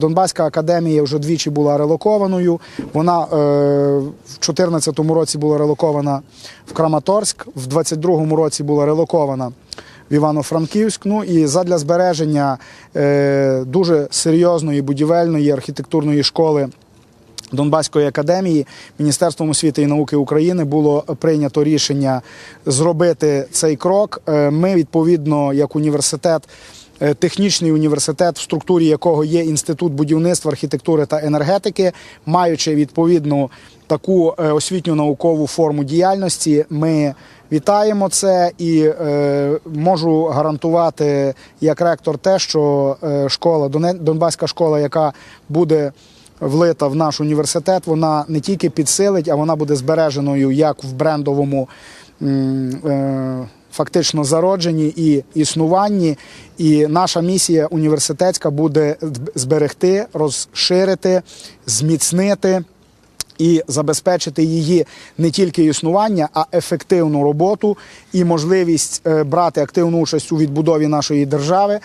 Донбаська академія вже двічі була релокованою. Вона е, в 2014 році була релокована в Краматорськ, в 2022 році була релокована в Івано-Франківськ. Ну і задля збереження е, дуже серйозної будівельної архітектурної школи. Донбаської академії Міністерством освіти і науки України було прийнято рішення зробити цей крок. Е, Ми відповідно, як університет, технічний університет, в структурі якого є інститут будівництва, архітектури та енергетики, маючи відповідну таку е, освітню наукову форму діяльності, ми вітаємо це і е, можу гарантувати як ректор те, що е, школа Донбаська школа, яка буде влита в наш університет, вона не тільки підсилить, а вона буде збереженою як в брендовому е, фактично зародженні і існуванні. І наша місія університетська буде зберегти, розширити, зміцнити. І забезпечити її не тільки існування, а ефективну роботу і можливість е, брати активну участь у відбудові нашої держави.